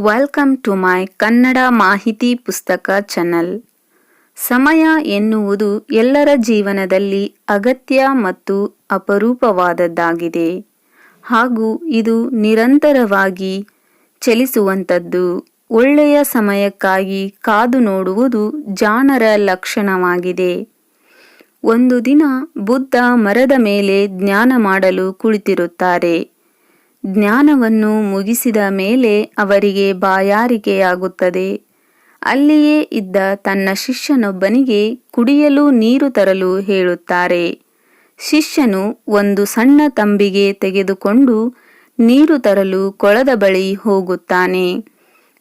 Welcome to my Kannada ಮಾಹಿತಿ ಪುಸ್ತಕ channel ಸಮಯ ಎನ್ನುವುದು ಎಲ್ಲರ ಜೀವನದಲ್ಲಿ ಅಗತ್ಯ ಮತ್ತು ಅಪರೂಪವಾದದ್ದಾಗಿದೆ. ಹಾಗೂ ಇದು ನಿರಂತರವಾಗಿ ಚಲಿಸುವಂಥದ್ದು. ಒಳ್ಳೆಯ ಸಮಯಕ್ಕಾಗಿ ಕಾದು ನೋಡುವುದು ಜಾಣರ ಲಕ್ಷಣವಾಗಿದೆ. ಒಂದು ದಿನ ಬುದ್ಧ ಮರದ ಮೇಲೆ ಜ್ಞಾನ ಮಾಡಲು ಕುಳಿತಿರುತ್ತಾರೆ. ಜ್ಞಾನವನ್ನು ಮುಗಿಸಿದ ಮೇಲೆ ಅವರಿಗೆ ಬಾಯಾರಿಕೆಯಾಗುತ್ತದೆ. ಅಲ್ಲಿಯೇ ಇದ್ದ ತನ್ನ ಶಿಷ್ಯನೊಬ್ಬನಿಗೆ ಕುಡಿಯಲು ನೀರು ತರಲು ಹೇಳುತ್ತಾರೆ. ಶಿಷ್ಯನು ಒಂದು ಸಣ್ಣ ತಂಬಿಗೆ ತೆಗೆದುಕೊಂಡು ನೀರು ತರಲು ಕೊಳದ ಬಳಿ ಹೋಗುತ್ತಾನೆ.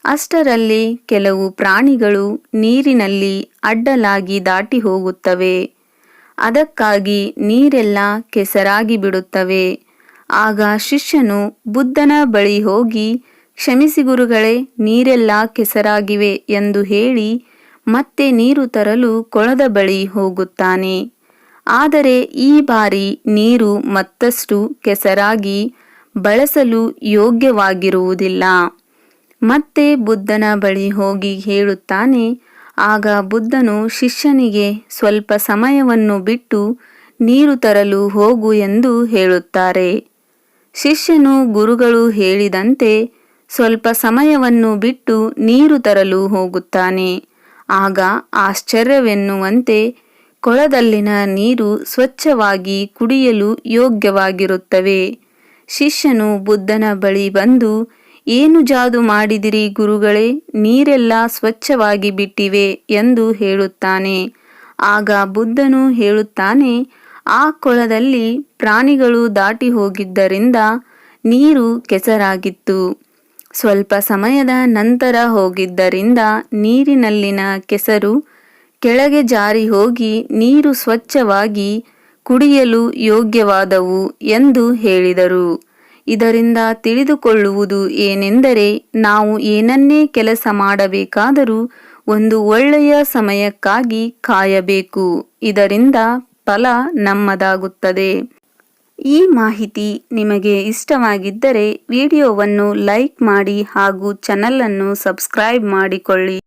ಅಷ್ಟರಲ್ಲಿ ಕೆಲವು ಪ್ರಾಣಿಗಳು ನೀರಿನಲ್ಲಿ ಅಡ್ಡಲಾಗಿ ದಾಟಿ ಹೋಗುತ್ತವೆ. ಅದಕ್ಕಾಗಿ ನೀರೆಲ್ಲ ಕೆಸರಾಗಿ ಬಿಡುತ್ತವೆ. ಆಗ ಶಿಷ್ಯನು ಬುದ್ಧನ ಬಳಿ ಹೋಗಿ, ಕ್ಷಮಿಸಿ ಗುರುಗಳೇ, ನೀರೆಲ್ಲ ಕೆಸರಾಗಿವೆ ಎಂದು ಹೇಳಿ ಮತ್ತೆ ನೀರು ತರಲು ಕೊಳದ ಬಳಿ ಹೋಗುತ್ತಾನೆ. ಆದರೆ ಈ ಬಾರಿ ನೀರು ಮತ್ತಷ್ಟು ಕೆಸರಾಗಿ ಬಳಸಲು ಯೋಗ್ಯವಾಗಿರುವುದಿಲ್ಲ. ಮತ್ತೆ ಬುದ್ಧನ ಬಳಿ ಹೋಗಿ ಹೇಳುತ್ತಾನೆ, ಆಗ ಬುದ್ಧನು ಶಿಷ್ಯನಿಗೆ ಸ್ವಲ್ಪ ಸಮಯವನ್ನು ಬಿಟ್ಟು ನೀರು ತರಲು ಹೋಗು ಎಂದು ಹೇಳುತ್ತಾರೆ. ಶಿಷ್ಯನು ಗುರುಗಳು ಹೇಳಿದಂತೆ ಸ್ವಲ್ಪ ಸಮಯವನ್ನು ಬಿಟ್ಟು ನೀರು ತರಲು ಹೋಗುತ್ತಾನೆ. ಆಗ ಆಶ್ಚರ್ಯವೆನ್ನುವಂತೆ ಕೊಳದಲ್ಲಿನ ನೀರು ಸ್ವಚ್ಛವಾಗಿ ಕುಡಿಯಲು ಯೋಗ್ಯವಾಗಿರುತ್ತವೆ. ಶಿಷ್ಯನು ಬುದ್ಧನ ಬಳಿ ಬಂದು, ಏನು ಜಾದು ಮಾಡಿದಿರಿ ಗುರುಗಳೇ, ನೀರೆಲ್ಲ ಸ್ವಚ್ಛವಾಗಿ ಬಿಟ್ಟಿವೆ ಎಂದು ಹೇಳುತ್ತಾನೆ. ಆಗ ಬುದ್ಧನು ಹೇಳುತ್ತಾನೆ ಆ ಕೊಳದಲ್ಲಿ ಪ್ರಾಣಿಗಳು ದಾಟಿ ಹೋಗಿದ್ದರಿಂದ ನೀರು ಕೆಸರಾಗಿತ್ತು. ಸ್ವಲ್ಪ ಸಮಯದ ನಂತರ ಹೋಗಿದ್ದರಿಂದ ನೀರಿನಲ್ಲಿನ ಕೆಸರು ಕೆಳಗೆ ಜಾರಿ ಹೋಗಿ ನೀರು ಸ್ವಚ್ಛವಾಗಿ ಕುಡಿಯಲು ಯೋಗ್ಯವಾದವು ಎಂದು ಹೇಳಿದರು. ಇದರಿಂದ ತಿಳಿದುಕೊಳ್ಳುವುದು ಏನೆಂದರೆ ನಾವು ಏನನ್ನೇ ಕೆಲಸ ಮಾಡಬೇಕಾದರೂ ಒಂದು ಒಳ್ಳೆಯ ಸಮಯಕ್ಕಾಗಿ ಕಾಯಬೇಕು. ಇದರಿಂದ ಫಲ ನಮ್ಮದಾಗುತ್ತದೆ. ಈ ಮಾಹಿತಿ ನಿಮಗೆ ಇಷ್ಟವಾಗಿದ್ದರೆ ವಿಡಿಯೋವನ್ನು ಲೈಕ್ ಮಾಡಿ ಹಾಗೂ ಚಾನಲನ್ನು ಸಬ್ಸ್ಕ್ರೈಬ್ ಮಾಡಿಕೊಳ್ಳಿ.